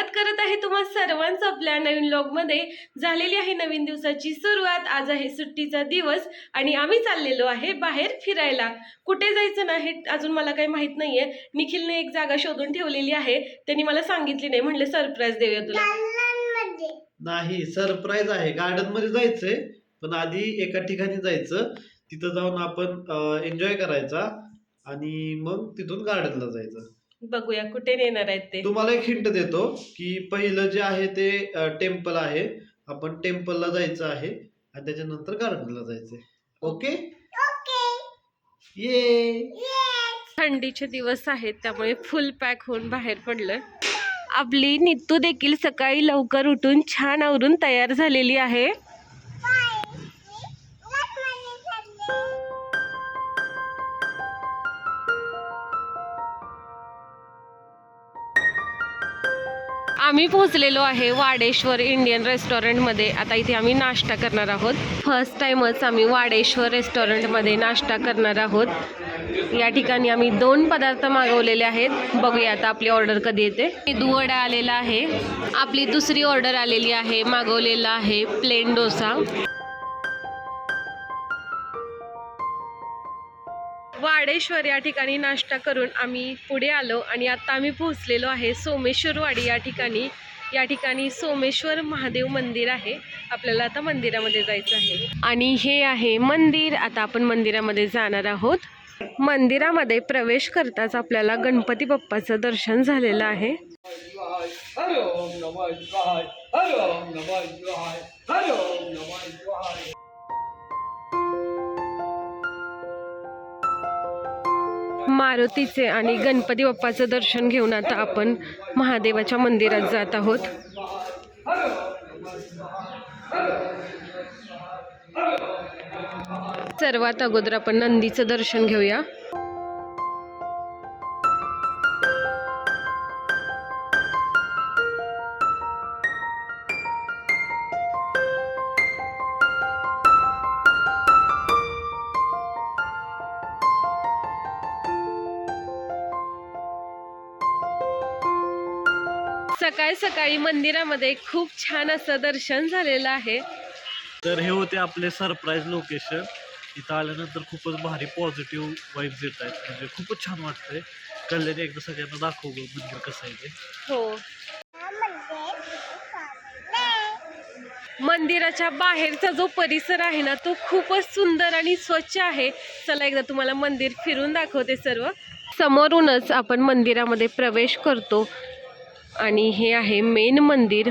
स्वागत करत आहे तुम्हा सर्वांचं आपल्या नवीन मध्ये झालेली आहे नवीन दिवसाची सुरुवात. आज आहे सुट्टीचा दिवस आणि आम्ही चाललेलो आहे बाहेर फिरायला. कुठे जायचं नाही अजून मला काही माहीत नाहीये. निखिलने एक जागा शोधून ठेवलेली आहे. त्यांनी मला सांगितली नाही. म्हणले सरप्राईज देऊया तुला. नाही सरप्राईज आहे. गार्डनमध्ये जायचंय पण आधी एका ठिकाणी जायचं. तिथं जाऊन आपण एन्जॉय करायचा आणि मग तिथून गार्डनला जायचं. बघूया कुठे नेणार आहेत ते? तुम्हाला एक हिंट देतो की पहिलं जे आहे ते टेम्पल आहे. आपण टेम्पलला जायचं आहे आणि त्याच्यानंतर गार्डनला जायचंय. ओके ये थंडीचे दिवस आहेत त्यामुळे फुल पॅक होऊन बाहेर पडलं. आपली नित्तू देखील सकाळी लवकर उठून छान आवरून तयार झालेली आहे. आम्ही पोहोचलेलो आहे वाडेश्वर इंडियन रेस्टॉरंटमध्ये. आता इथे आम्ही नाश्ता करणार आहोत. फर्स्ट टाईमच आम्ही वाडेश्वर रेस्टॉरंटमध्ये नाश्ता करणार आहोत. या ठिकाणी आम्ही दोन पदार्थ मागवलेले आहेत. बघूया आता आपली ऑर्डर कधी येते. दुवडा आलेला आहे. आपली दुसरी ऑर्डर आलेली आहे. मागवलेला आहे प्लेन डोसा. वाडेश्वर या ठिकाणी नाश्ता करून आम्ही पुढे आलो आणि आत्ता आम्ही पोहोचलेलो आहे सोमेश्वरवाडी या ठिकाणी. या ठिकाणी सोमेश्वर महादेव मंदिर आहे. आपल्याला आता मंदिरामध्ये जायचं आहे. आणि हे आहे मंदिर. आता आपण मंदिरामध्ये जाणार आहोत. मंदिरामध्ये प्रवेश करताच आपल्याला गणपती बाप्पाचं दर्शन झालेलं आहे. हरि ओम मारुतीचे आणि गणपती बाप्पाचं दर्शन घेऊन आता आपण महादेवाच्या मंदिरात जात आहोत. सर्वात अगोदर आपण नंदीचं दर्शन घेऊया. सकाळी सकाळी मंदिरामध्ये खूप छान असं दर्शन झालेलं आहे. तर हे होते आपले सरप्राईज लोकेशन इथं आल्यानंतर खूपच भारी पॉझिटिव्ह वाईब्स येत आहेत. म्हणजे खूपच छान वाटतंय. कल्याणी एकदा सगळ्यांना दाखव गं मंदिर कसं आहे ते. हो. मंदिराच्या बाहेरचा जो परिसर आहे ना तो खूपच सुंदर आणि स्वच्छ आहे. चला एकदा तुम्हाला मंदिर फिरून दाखवते सर्व. समोरूनच आपण मंदिरामध्ये प्रवेश करतो. आणि हे आहे मेन मंदिर.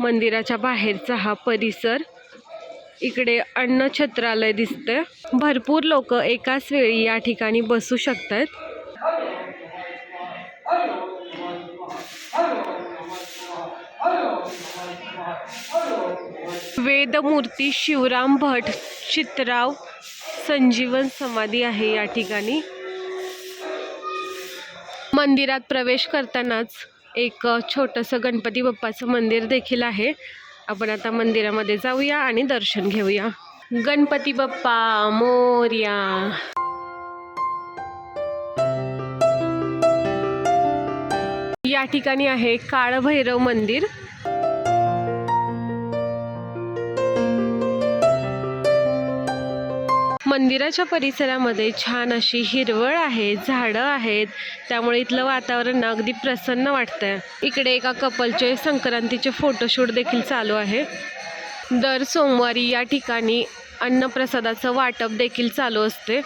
मंदिराच्या बाहेरचा हा परिसर. इकडे अन्न छत्रालय भरपूर लोक एकाच वेळी या ठिकाणी बसू शकतात. वेदमूर्ती शिवराम भट चित्राव संजीवन समाधी आहे या ठिकाणी. मंदिरात प्रवेश करतानाच एक छोटंसं गणपती बाप्पाचं मंदिर देखील आहे. आपण आता मंदिरामध्ये जाऊया आणि दर्शन घेऊया. गणपती बाप्पा मोर्या. या ठिकाणी आहे काळभैरव मंदिर. मंदिराच्या परिसरामध्ये छान अशी हिरवळ आहे झाडं आहेत. त्यामुळे इथलं वातावरण अगदी प्रसन्न वाटतंय. इकडे एका कपलचे संक्रांतीचे फोटोशूट देखील चालू आहे. दर सोमवारी या ठिकाणी अन्नप्रसादाचं वाटप देखील चालू असते.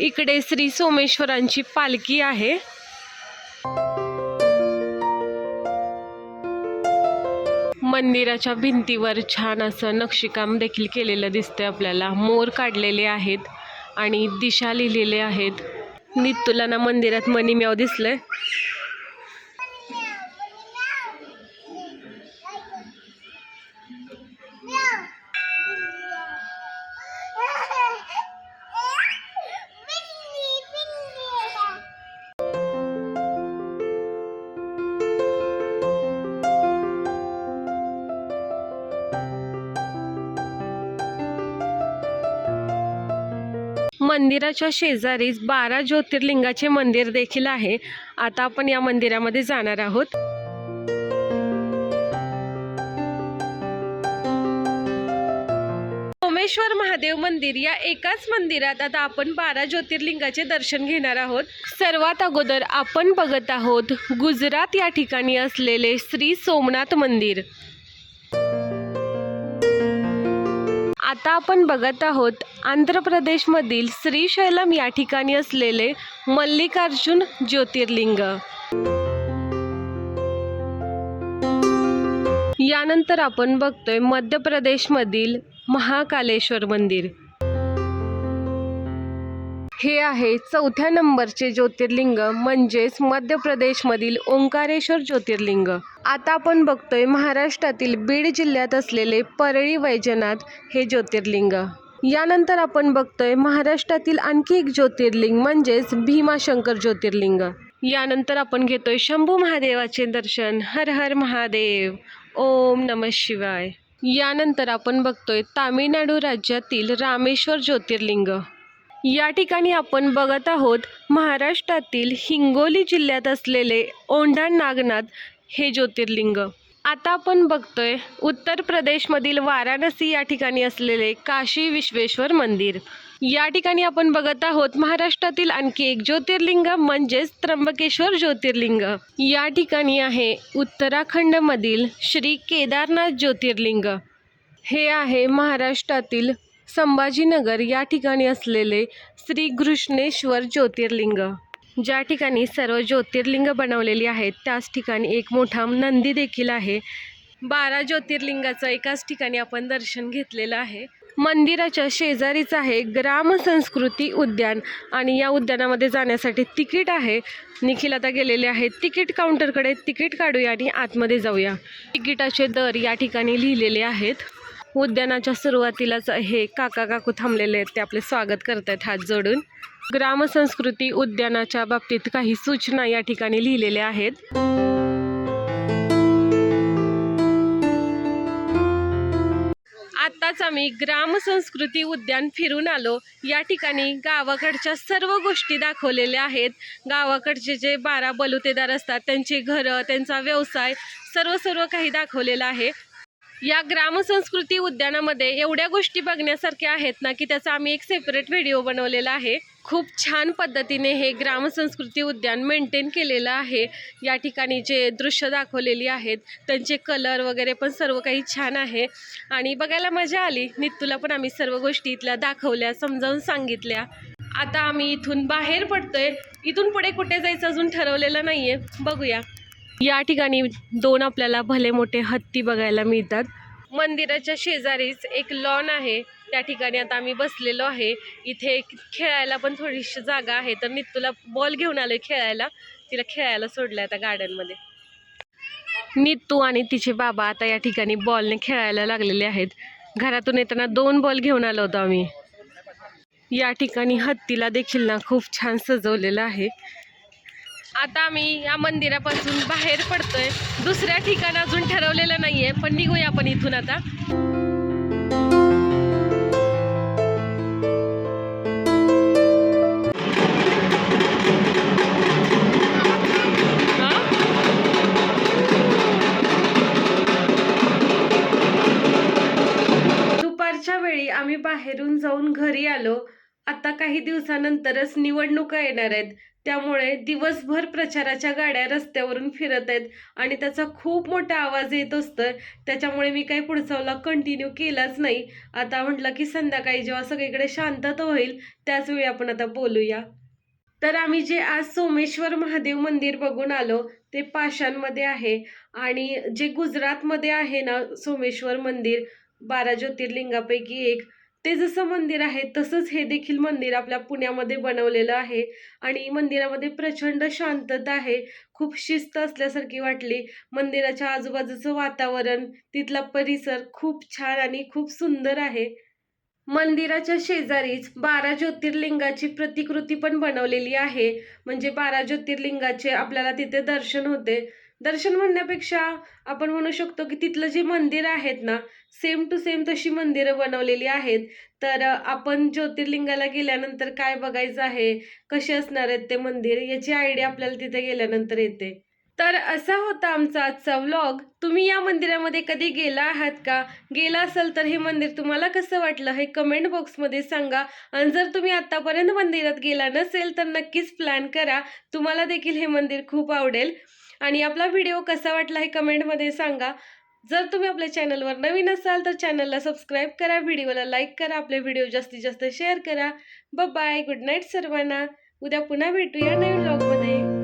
इकडे श्री सोमेश्वरांची पालखी आहे. मंदिराच्या भिंतीवर छान असं नक्षीकाम देखील केलेलं दिसतंय आपल्याला. मोर काढलेले आहेत. आणि दिशा लिहिलेले आहेत. नित्तुला ना मंदिरात मणिम्याव दिसलंय. मंदिराच्या शेजारीच बारा ज्योतिर्लिंगाचे मंदिर देखील आहे. आता आपण या मंदिरामध्ये जाणार आहोत. सोमेश्वर महादेव मंदिर या एकाच मंदिरात आता आपण बारा ज्योतिर्लिंगाचे दर्शन घेणार आहोत. सर्वात अगोदर आपण बघत आहोत गुजरात या ठिकाणी असलेले श्री सोमनाथ मंदिर. आता आपण बघत आहोत आंध्र प्रदेशमधील श्रीशैलम या ठिकाणी असलेले मल्लिकार्जुन ज्योतिर्लिंग. यानंतर आपण बघतोय मध्य प्रदेशमधील महाकालेश्वर मंदिर. हे आहे चौथ्या नंबरचे ज्योतिर्लिंग म्हणजेच मध्य प्रदेशमधील ओंकारेश्वर ज्योतिर्लिंग. आता आपण बघतोय महाराष्ट्रातील बीड जिल्ह्यात असलेले परळी वैजनाथ हे ज्योतिर्लिंग. यानंतर आपण बघतोय महाराष्ट्रातील आणखी एक ज्योतिर्लिंग म्हणजेच भीमाशंकर ज्योतिर्लिंग. यानंतर आपण घेतोय शंभू महादेवाचे दर्शन. हर हर महादेव. ओम नम शिवाय. यानंतर आपण बघतोय तामिळनाडू राज्यातील रामेश्वर ज्योतिर्लिंग. या ठिकाणी आपण बघत आहोत महाराष्ट्रातील हिंगोली जिल्ह्यात असलेले ओंढा नागनाथ हे ज्योतिर्लिंग. आता आपण बघतोय उत्तर प्रदेशमधील वाराणसी या ठिकाणी असलेले काशी विश्वेश्वर मंदिर. या ठिकाणी आपण बघत आहोत महाराष्ट्रातील आणखी एक ज्योतिर्लिंग म्हणजेच त्र्यंबकेश्वर ज्योतिर्लिंग. या ठिकाणी आहे उत्तराखंडमधील श्री केदारनाथ ज्योतिर्लिंग. हे आहे महाराष्ट्रातील संभाजीनगर या ठिकाणी असलेले श्री घृष्णेश्वर ज्योतिर्लिंग. ज्या ठिकाणी सर्व ज्योतिर्लिंग बनवलेली आहेत त्याच ठिकाणी एक मोठा नंदी देखील आहे. बारा ज्योतिर्लिंगाचं एकाच ठिकाणी आपण दर्शन घेतलेलं आहे. मंदिराच्या शेजारीच आहे ग्राम संस्कृती उद्यान आणि या उद्यानामध्ये जाण्यासाठी तिकीट आहे. निखिल आता गेलेले आहेत. तिकीट काउंटरकडे तिकीट काढूया आणि आतमध्ये जाऊया. तिकिटाचे दर या ठिकाणी लिहिलेले आहेत. उद्यानाच्या सुरुवातीलाच हे काका काकू थांबलेले आहेत. ते आपले स्वागत करत आहेत हात जोडून. ग्रामसंस्कृती उद्यानाच्या बाबतीत काही सूचना या ठिकाणी लिहिलेल्या आहेत. आत्ताच आम्ही ग्रामसंस्कृती उद्यान फिरून आलो. या ठिकाणी गावाकडच्या सर्व गोष्टी दाखवलेल्या आहेत. गावाकडचे जे बारा बलुतेदार असतात त्यांची घरं त्यांचा व्यवसाय सर्व सर्व काही दाखवलेलं आहे. या ग्रामसंस्कृती उद्यानामध्ये एवढ्या गोष्टी बघण्यासारख्या आहेत ना की त्याचा आम्ही एक सेपरेट व्हिडिओ बनवलेला आहे. खूप छान पद्धतीने हे ग्रामसंस्कृती उद्यान मेंटेन केलेलं आहे. या ठिकाणी जे दृश्य दाखवलेली आहेत त्यांचे कलर वगैरे पण सर्व काही छान आहे. आणि बघायला मजा आली. नित्तूला पण आम्ही सर्व गोष्टी इथल्या दाखवल्या समजावून सांगितल्या. आता आम्ही इथून बाहेर पडतोय. इथून पुढे कुठे जायचं अजून ठरवलेलं नाहीये. बघूया. या ठिकाणी दोन आपल्याला भले मोठे हत्ती बघायला मिळतात. मंदिराच्या शेजारीच एक लॉन आहे. त्या ठिकाणी आता आम्ही बसलेलो आहे. इथे एक खेळायला पण थोडीशी जागा आहे. तर नित्तूला बॉल घेऊन आलोय खेळायला. तिला खेळायला सोडलं आता गार्डनमध्ये नित्तू आणि तिचे बाबा आता या ठिकाणी बॉलने खेळायला लागलेले आहेत. घरातून येताना दोन बॉल घेऊन आलो होतो आम्ही. या ठिकाणी हत्तीला देखील ना खूप छान सजवलेलं आहे. आता आम्ही या मंदिरापासून बाहेर पडतोय. दुसऱ्या ठिकाण अजून ठरवलेलं नाहीये पण निघूया आपण इथून आता. दुपारच्या वेळी आम्ही बाहेरून जाऊन घरी आलो. आता काही दिवसानंतरच निवडणुका येणार आहेत. त्यामुळे दिवसभर प्रचाराच्या गाड्या रस्त्यावरून फिरत आहेत आणि त्याचा खूप मोठा आवाज येत असतो. त्याच्यामुळे मी काही पुढचा कंटिन्यू केलाच नाही. आता म्हटलं की संध्याकाळी जेव्हा सगळीकडे शांतता होईल त्याचवेळी आपण आता बोलूया. तर आम्ही जे आज सोमेश्वर महादेव मंदिर बघून आलो ते पाषाणमध्ये आहे. आणि जे गुजरातमध्ये आहे ना सोमेश्वर मंदिर बारा ज्योतिर्लिंगापैकी एक ते जसं मंदिर आहे तसंच हे देखील मंदिर आपल्या पुण्यामध्ये बनवलेलं आहे. आणि मंदिरामध्ये प्रचंड शांतता आहे. खूप शिस्त असल्यासारखी वाटली. मंदिराच्या आजूबाजूचं वातावरण तिथला परिसर खूप छान आणि खूप सुंदर आहे. मंदिराच्या शेजारीच बारा ज्योतिर्लिंगाची प्रतिकृती पण बनवलेली आहे. म्हणजे बारा ज्योतिर्लिंगाचे आपल्याला तिथे दर्शन होते. दर्शन म्हणण्यापेक्षा आपण म्हणू शकतो की तिथलं जे मंदिर आहेत ना सेम टू सेम तशी मंदिरं बनवलेली आहेत. तर आपण ज्योतिर्लिंगाला गेल्यानंतर काय बघायचं आहे? कसे असणार आहेत ते मंदिर? याची आयडिया आपल्याला तिथे गेल्यानंतर येते. तर असा होता आमचा आजचा व्लॉग तुम्ही या मंदिरामध्ये कधी गेला आहात का? गेला असाल तर हे मंदिर तुम्हाला कसं वाटलं हे कमेंट बॉक्समध्ये सांगा. आणि जर तुम्ही आत्तापर्यंत मंदिरात गेला नसेल तर नक्कीच प्लॅन करा. तुम्हाला देखील हे मंदिर खूप आवडेल. आणि आपला व्हिडिओ कसा वाटला हे कमेंटमध्ये सांगा. जर तुम्ही आपल्या चॅनलवर नवीन असाल तर चॅनलला सबस्क्राईब करा व्हिडिओला लाईक करा आपले व्हिडिओ जास्तीत जास्त शेअर करा. बाय गुड नाईट सर्वांना. उद्या पुन्हा भेटूया नवीन ब्लॉगमध्ये